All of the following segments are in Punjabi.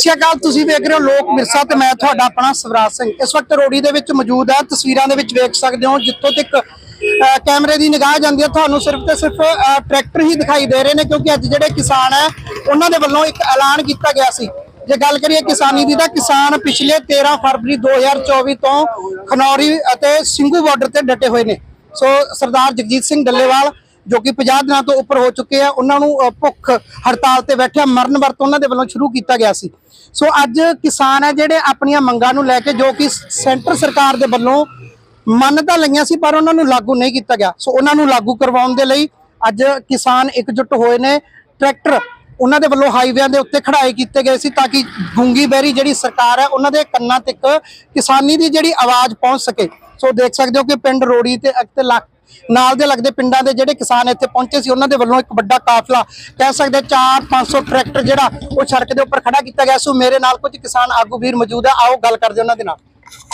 ਸ਼੍ਰੀ ਅਕਾਲ, ਤੁਸੀਂ ਵੇਖ ਰਹੇ ਹੋ ਲੋਕ ਵਿਰਸਾ ਤੇ ਮੈਂ ਤੁਹਾਡਾ ਆਪਣਾ ਸਵਰਾਜ ਸਿੰਘ। ਇਸ ਵਕਤ ਰੋੜੀ ਦੇ ਵਿੱਚ ਮੌਜੂਦ ਹੈ ਤਸਵੀਰਾਂ ਦੇ ਵਿੱਚ ਵੇਖ ਸਕਦੇ ਹੋ, ਜਿੱਥੋਂ ਤੱਕ ਕੈਮਰੇ ਦੀ ਨਿਗਾਹ ਜਾਂਦੀ ਹੈ ਤੁਹਾਨੂੰ ਸਿਰਫ ਤੇ ਸਿਰਫ ਟਰੈਕਟਰ ਹੀ ਦਿਖਾਈ ਦੇ ਰਹੇ ਨੇ, ਕਿਉਂਕਿ ਅੱਜ ਜਿਹੜੇ ਕਿਸਾਨ ਹੈ ਉਹਨਾਂ ਦੇ ਵੱਲੋਂ ਇੱਕ ਐਲਾਨ ਕੀਤਾ ਗਿਆ ਸੀ। ਜੇ ਗੱਲ ਕਰੀਏ ਕਿਸਾਨੀ ਦੀ, ਤਾਂ ਕਿਸਾਨ ਪਿਛਲੇ 13 ਫਰਵਰੀ 2024 ਤੋਂ ਖਨੌਰੀ ਅਤੇ ਸਿੰਘੂ ਬਾਰਡਰ ਤੇ ਡਟੇ ਹੋਏ ਨੇ। ਸੋ ਸਰਦਾਰ ਜਗਜੀਤ ਸਿੰਘ ਡੱਲੇਵਾਲ ਜੋ ਕਿ 50 ਦਿਨਾਂ ਤੋਂ ਉੱਪਰ ਹੋ ਚੁੱਕੇ ਆ। ਉਹਨਾਂ ਨੂੰ ਭੁੱਖ ਹੜਤਾਲ ਤੇ ਬੈਠਿਆ ਮਰਨ ਵਰਤ ਉਹਨਾਂ ਦੇ ਵੱਲੋਂ ਸ਼ੁਰੂ ਕੀਤਾ ਗਿਆ ਸੀ। ਸੋ ਅੱਜ ਕਿਸਾਨ ਹੈ ਜਿਹੜੇ ਆਪਣੀਆਂ ਮੰਗਾਂ ਨੂੰ ਲੈ ਕੇ ਜੋ ਕਿ ਸੈਂਟਰ ਸਰਕਾਰ ਦੇ ਵੱਲੋਂ ਮੰਨਤਾਂ ਲਈਆਂ ਸੀ, ਪਰ ਉਹਨਾਂ ਨੂੰ ਲਾਗੂ ਨਹੀਂ ਕੀਤਾ ਗਿਆ। ਸੋ ਉਹਨਾਂ ਨੂੰ ਲਾਗੂ ਕਰਵਾਉਣ ਦੇ ਲਈ ਅੱਜ ਕਿਸਾਨ ਇਕਜੁੱਟ ਹੋਏ ਨੇ। ਟਰੈਕਟਰ ਉਹਨਾਂ ਦੇ ਵੱਲੋਂ ਹਾਈਵੇਆਂ ਦੇ ਉੱਤੇ ਖੜਾਏ ਕੀਤੇ ਗਏ ਸੀ ਤਾਂ ਕਿ ਗੁੰਗੀ ਬੈਰੀ ਜਿਹੜੀ ਸਰਕਾਰ ਹੈ, ਉਹਨਾਂ ਦੇ ਕੰਨਾਂ ਤੱਕ ਕਿਸਾਨੀ ਦੀ ਜਿਹੜੀ ਆਵਾਜ਼ ਪਹੁੰਚ ਸਕੇ। ਸੋ ਦੇਖ ਸਕਦੇ ਹੋ ਕਿ ਪਿੰਡ ਰੋੜੀ ਤੇ ਅਤੇ ਲਾ- ਨਾਲ ਦੇ ਲੱਗਦੇ ਪਿੰਡਾਂ ਦੇ ਜਿਹੜੇ ਕਿਸਾਨ ਇੱਥੇ ਪਹੁੰਚੇ ਸੀ ਉਹਨਾਂ ਦੇ ਵੱਲੋਂ ਇੱਕ ਵੱਡਾ ਕਾਫਲਾ ਕਹਿ ਸਕਦੇ 4-500 ਟਰੈਕਟਰ ਜਿਹੜਾ ਉਹ ਸੜਕ ਦੇ ਉੱਪਰ ਖੜਾ ਕੀਤਾ ਗਿਆ। ਸੋ ਮੇਰੇ ਨਾਲ ਕੁਝ ਕਿਸਾਨ ਆਗੂ ਵੀਰ ਮੌਜੂਦ ਆ ਆਓ ਗੱਲ ਕਰਦੇ ਉਹਨਾਂ ਦੇ ਨਾਲ।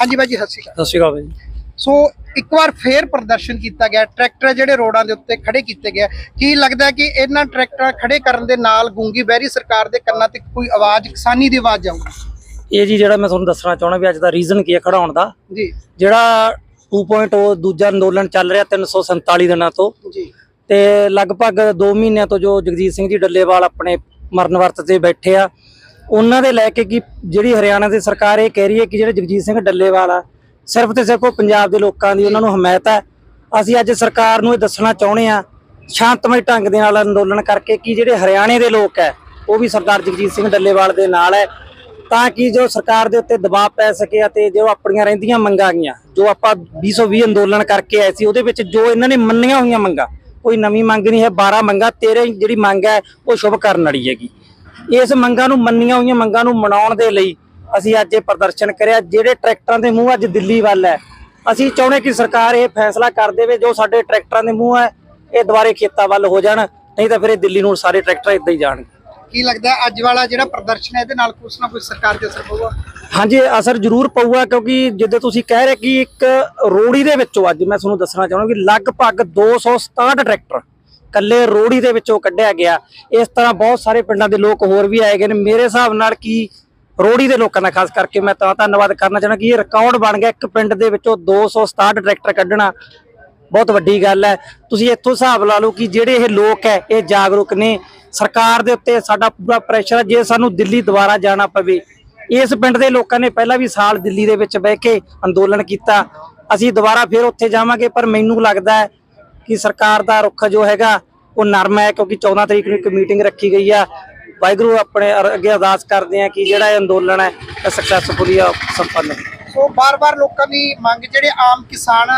ਹਾਂਜੀ ਬਾਈ ਜੀ ਸਤਿ ਸ਼੍ਰੀ ਅਕਾਲ। ਸਤਿ ਸ਼੍ਰੀ ਅਕਾਲ ਜੀ। ਸੋ ਇੱਕ ਵਾਰ ਫੇਰ ਪ੍ਰਦਰਸ਼ਨ ਕੀਤਾ ਗਿਆ। ਟਰੈਕਟਰ ਜਿਹੜੇ ਰੋਡਾਂ ਦੇ ਉੱਤੇ ਖੜੇ ਕੀਤੇ ਗਏ ਕੀ ਲੱਗਦਾ ਕਿ ਇਹਨਾਂ ਟਰੈਕਟਰਾਂ ਖੜੇ ਕਰਨ ਦੇ ਨਾਲ ਗੂੰਗੀ ਬਹਿਰੀ ਸਰਕਾਰ ਦੇ ਕੰਨਾਂ ਤੇ ਕੋਈ ਆਵਾਜ਼ ਕਿਸਾਨੀ ਦੀ ਆਵਾਜ਼ ਜਾਊਗੀ ਇਹ ਜੀ ਜਿਹੜਾ ਮੈਂ ਤੁਹਾਨੂੰ ਦੱਸਣਾ ਚਾਹੁੰਦਾ ਵੀ ਅੱਜ ਦਾ ਰੀਜ਼ਨ ਕੀ ਹੈ ਖੜਾਉਣ ਦਾ। ਜੀ। ਜਿਹੜਾ 2.0 ਦੂਜਾ ਅੰਦੋਲਨ ਚੱਲ ਰਿਹਾ 347 ਦਿਨਾਂ ਤੋਂ। ਜੀ। ਤੇ ਲਗਭਗ 2 ਮਹੀਨਿਆਂ ਤੋਂ ਜੋ ਜਗਜੀਤ ਸਿੰਘ ਜੀ ਡੱਲੇਵਾਲ ਆਪਣੇ ਮਰਨ ਵਰਤ ਤੇ ਬੈਠੇ ਆ ਉਹਨਾਂ ਦੇ ਲੈ ਕੇ ਕਿ ਜਿਹੜੀ ਹਰਿਆਣਾ ਦੀ ਸਰਕਾਰ ਇਹ ਕਹਿ ਰਹੀ ਹੈ ਕਿ ਜਿਹੜੇ ਜਗਜੀਤ ਸਿੰਘ ਡੱਲੇਵਾਲ ਆ ਸਿਰਫ ਤੇ ਸਿਰਫ ਉਹ ਪੰਜਾਬ ਦੇ ਲੋਕਾਂ ਦੀ ਉਹਨਾਂ ਨੂੰ ਹਮਾਇਤ ਹੈ ਅਸੀਂ ਅੱਜ ਸਰਕਾਰ ਨੂੰ ਇਹ ਦੱਸਣਾ ਚਾਹੁੰਦੇ ਆ ਸ਼ਾਂਤਮਈ ਢੰਗ ਦੇ ਨਾਲ ਅੰਦੋਲਨ ਕਰਕੇ ਕਿ ਜਿਹੜੇ ਹਰਿਆਣੇ ਦੇ ਲੋਕ ਹੈ ਉਹ ਵੀ ਸਰਦਾਰ ਜਗਜੀਤ ਸਿੰਘ ਡੱਲੇਵਾਲ ਦੇ ਨਾਲ ਹੈ ਤਾਂ ਕਿ ਜੋ ਸਰਕਾਰ ਦੇ ਉੱਤੇ ਦਬਾਅ ਪੈ ਸਕੇ ਅਤੇ ਜੋ ਆਪਣੀਆਂ ਰਹਿੰਦੀਆਂ ਮੰਗਾਂ ਗਈਆਂ, ਜੋ ਆਪਾਂ 2020 ਅੰਦੋਲਨ ਕਰਕੇ ਆਏ ਸੀ, ਉਹਦੇ ਵਿੱਚ ਜੋ ਇਹਨਾਂ ਨੇ ਮੰਨੀਆਂ ਹੋਈਆਂ ਮੰਗਾਂ, ਕੋਈ ਨਵੀਂ ਮੰਗ ਨਹੀਂ ਹੈ 12 ਮੰਗਾਂ 13 ਜਿਹੜੀ ਮੰਗ ਹੈ, ਉਹ ਸ਼ੁਭ ਕਰਨ ਵਾਲੀ ਹੈਗੀ। ਇਸ ਮੰਗਾਂ ਨੂੰ ਮੰਨੀਆਂ ਹੋਈਆਂ ਮੰਗਾਂ ਨੂੰ ਮਨਾਉਣ ਦੇ ਲਈ ਅਸੀਂ ਅੱਜ ਇਹ ਪ੍ਰਦਰਸ਼ਨ ਕਰਿਆ, ਜਿਹੜੇ ਟਰੈਕਟਰਾਂ ਦੇ ਮੂੰਹ ਅੱਜ ਦਿੱਲੀ ਵੱਲ ਹੈ। ਅਸੀਂ ਚਾਹੁੰਦੇ ਕਿ ਸਰਕਾਰ ਇਹ ਫੈਸਲਾ ਕਰ ਦੇਵੇ, ਜੋ ਸਾਡੇ ਟਰੈਕਟਰਾਂ ਦੇ ਮੂੰਹ ਹੈ, ਇਹ ਦੁਬਾਰੇ ਖੇਤਾਂ ਵੱਲ ਹੋ ਜਾਣ, ਨਹੀਂ ਤਾਂ ਫਿਰ ਇਹ ਦਿੱਲੀ ਨੂੰ ਸਾਰੇ ਟਰੈਕਟਰ ਇਦਾਂ ਹੀ ਜਾਣਗੇ। ਕੀ ਲੱਗਦਾ ਅੱਜ ਵਾਲਾ ਜਿਹੜਾ ਪ੍ਰਦਰਸ਼ਨ ਹੈ ਇਹਦੇ ਨਾਲ ਕੁਛ ਨਾ ਕੁਛ ਸਰਕਾਰ ਤੇ ਅਸਰ ਪਊਗਾ? ਹਾਂਜੀ ਅਸਰ ਜ਼ਰੂਰ ਪਊਗਾ ਕਿਉਂਕਿ ਜਿੱਦੇ ਤੁਸੀਂ ਕਹਿ ਰਹੇ ਕਿ ਇੱਕ ਰੋੜੀ ਦੇ ਵਿੱਚੋਂ ਅੱਜ ਮੈਂ ਤੁਹਾਨੂੰ ਦੱਸਣਾ ਚਾਹੁੰਦਾ ਕਿ ਲਗਭਗ 267 ਟਰੈਕਟਰ ਕੱਲੇ ਰੋੜੀ ਦੇ ਵਿੱਚੋਂ ਕੱਢਿਆ ਗਿਆ। ਇਸ ਤਰ੍ਹਾਂ ਬਹੁਤ ਸਾਰੇ ਪਿੰਡਾਂ ਦੇ ਲੋਕ ਹੋਰ ਵੀ ਆਏ ਗਏ ਨੇ। ਮੇਰੇ ਹਿਸਾਬ ਨਾਲ ਕੀ ਰੋੜੀ ਦੇ ਲੋਕਾਂ ਦਾ, ਖਾਸ ਕਰਕੇ ਮੈਂ ਤਾਂ ਧੰਨਵਾਦ ਕਰਨਾ ਚਾਹੁੰਦਾ ਕਿ ਇਹ ਰਿਕਾਰਡ ਬਣ ਗਿਆ। ਇੱਕ ਪਿੰਡ ਦੇ ਵਿੱਚੋਂ 267 ਟਰੈਕਟਰ ਕੱਢਣਾ ਬਹੁਤ ਵੱਡੀ ਗੱਲ ਹੈ। ਤੁਸੀਂ ਇੱਥੋਂ ਹਿਸਾਬ ਲਾ ਲਓ ਕਿ ਜਿਹੜੇ ਇਹ ਲੋਕ ਹੈ, ਇਹ ਜਾਗਰੂਕ ਨੇ। ਸਰਕਾਰ ਦੇ ਉੱਤੇ ਸਾਡਾ ਪੂਰਾ ਪ੍ਰੈਸ਼ਰ ਹੈ, ਜੇ ਸਾਨੂੰ ਦਿੱਲੀ ਦੁਬਾਰਾ ਜਾਣਾ ਪਵੇ। ਇਸ ਪਿੰਡ ਦੇ ਲੋਕਾਂ ਨੇ ਪਹਿਲਾਂ ਵੀ ਸਾਲ ਦਿੱਲੀ ਦੇ ਵਿੱਚ ਬਹਿ ਕੇ ਅੰਦੋਲਨ ਕੀਤਾ। ਅਸੀਂ ਦੁਬਾਰਾ ਫਿਰ ਉੱਥੇ ਜਾਵਾਂਗੇ, ਪਰ ਮੈਨੂੰ ਲੱਗਦਾ ਹੈ ਕਿ ਸਰਕਾਰ ਦਾ ਰੁੱਖ ਜੋ ਹੈਗਾ, ਉਹ ਨਰਮ ਹੈ, ਕਿਉਂਕਿ 14 ਤਰੀਕ ਨੂੰ ਇੱਕ ਮੀਟਿੰਗ ਰੱਖੀ ਗਈ ਆ। ਵਾਹਿਗੁਰੂ ਆਪਣੇ ਅੱਗੇ ਅਰਦਾਸ ਕਰਦੇ ਆ ਕਿ ਜਿਹੜਾ ਇਹ ਅੰਦੋਲਨ ਹੈ, ਇਹ ਸਕਸੈਸਫੁਲੀ ਸੰਪੰਨ ਸੋ ਬਾਰ-ਬਾਰ ਲੋਕਾਂ ਦੀ ਮੰਗ, ਜਿਹੜੇ ਆਮ ਕਿਸਾਨ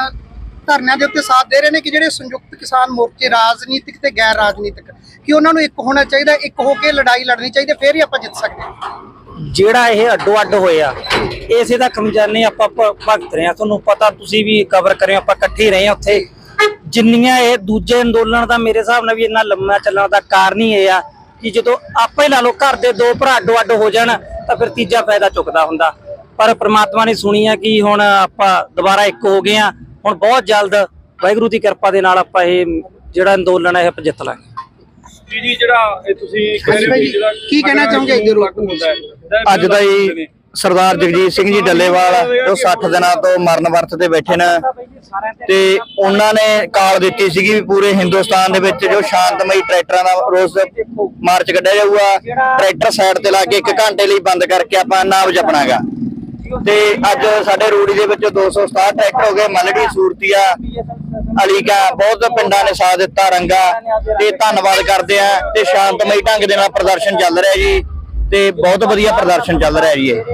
ਧਰਨਿਆਂ ਦੇ ਉੱਤੇ ਸਾਥ ਦੇ ਰਹੇ ਨੇ ਕਿ ਜਿਹੜੇ ਸੰਯੁਕਤ ਕਿਸਾਨ ਮੋਰਚੇ ਰਾਜਨੀਤਿਕ ਤੇ ਗੈਰ ਰਾਜਨੀਤਿਕ, ਕਿ ਉਹਨਾਂ ਨੂੰ ਇੱਕ ਹੋਣਾ ਚਾਹੀਦਾ, ਇੱਕ ਹੋ ਕੇ ਲੜਾਈ ਲੜਨੀ ਚਾਹੀਦੀ, ਫਿਰ ਹੀ ਆਪਾਂ ਜਿੱਤ ਸਕਦੇ ਹਾਂ। ਜਿਹੜਾ ਇਹ ਅੱਡੋ ਅੱਡ ਹੋਇਆ, ਇਸੇ ਦਾ ਖਮਜਾਨੇ ਆਪਾਂ ਭ- ਰਹੇ ਆ ਤੁਹਾਨੂੰ ਪਤਾ ਤੁਸੀਂ ਵੀ ਕਵਰ ਕਰੇ ਆਪਾਂ ਇਕੱਠੇ ਰਹੇ ਆ ਉੱਥੇ। ਜਿੰਨੀਆਂ ਇਹ ਦੂਜੇ ਅੰਦੋਲਨ ਦਾ ਮੇਰੇ ਹਿਸਾਬ ਨਾਲ ਵੀ ਇੰਨਾ ਲੰਮਾ ਚੱਲਣ ਦਾ ਕਾਰਨ ਹੀ ਇਹ ਆ ਕਿ ਜਦੋਂ ਆਪਾਂ ਹੀ ਲਾ ਲਓ ਘਰ ਦੇ ਦੋ ਭਰਾ ਅੱਡੋ ਅੱਡ ਹੋ ਜਾਣ, ਤਾਂ ਫਿਰ ਤੀਜਾ ਫਾਇਦਾ ਚੁੱਕਦਾ ਹੁੰਦਾ। ਪਰ ਪ੍ਰਮਾਤਮਾ ਨੇ ਸੁਣੀ ਆ ਕਿ ਹੁਣ ਆਪਾਂ ਦੁਬਾਰਾ ਇੱਕ ਹੋ ਗਏ ਆ ਹੁਣ ਬਹੁਤ ਜਲਦ ਵਾਹਿਗੁਰੂ ਦੀ ਕਿਰਪਾ ਦੇ ਨਾਲ ਆਪਾਂ ਇਹ ਜਿਹੜਾ ਅੰਦੋਲਨ ਹੈ ਇਹ ਜਿੱਤ ਲਾਂਗੇ। ਜੀ ਜੀ ਜਿਹੜਾ ਇਹ ਤੁਸੀਂ ਜਿਹੜਾ ਕੀ ਕਹਿਣਾ ਚਾਹੋਗੇ ਅੱਜ ਦਾ ਹੀ ਸਰਦਾਰ ਜਗਜੀਤ ਸਿੰਘ ਜੀ ਡੱਲੇਵਾਲ ਜੋ 60 ਦਿਨਾਂ ਤੋਂ ਮਰਨ ਵਰਤ ਤੇ ਬੈਠੇ ਨੇ ਤੇ ਉਹਨਾਂ ਨੇ ਕਾਲ ਦਿੱਤੀ ਸੀਗੀ ਵੀ ਪੂਰੇ ਹਿੰਦੁਸਤਾਨ ਦੇ ਵਿੱਚ ਜੋ ਸ਼ਾਂਤਮਈ ਟਰੈਕਟਰਾਂ ਦਾ ਰੋਸ ਮਾਰਚ ਕੱਢਿਆ ਜਾਊਗਾ ਟਰੈਕਟਰ ਸਾਈਡ ਤੇ ਲਾ ਕੇ 1 ਘੰਟੇ ਲਈ ਬੰਦ ਕਰਕੇ ਆਪਾਂ ਨਾਮ ਜਪਣਾਗਾ। ਤੇ ਅੱਜ ਸਾਡੇ ਰੂੜੀ ਦੇ ਵਿੱਚ 267 ਟਰੈਕਟਰ ਹੋ ਗਏ ਮਲੜੀ ਸੂਰਤੀਆ ਅਲੀਕਾ ਬਹੁਤ ਪਿੰਡਾਂ ਨੇ ਸਾਥ ਦਿੱਤਾ ਰੰਗਾ। ਤੇ ਧੰਨਵਾਦ ਕਰਦੇ ਆ ਤੇ ਸ਼ਾਂਤਮਈ ਢੰਗ ਦੇ ਨਾਲ ਪ੍ਰਦਰਸ਼ਨ ਚੱਲ ਰਿਹਾ ਜੀ ਤੇ ਬਹੁਤ ਵਧੀਆ ਪ੍ਰਦਰਸ਼ਨ ਚੱਲ ਰਿਹਾ ਜੀ ਇਹ।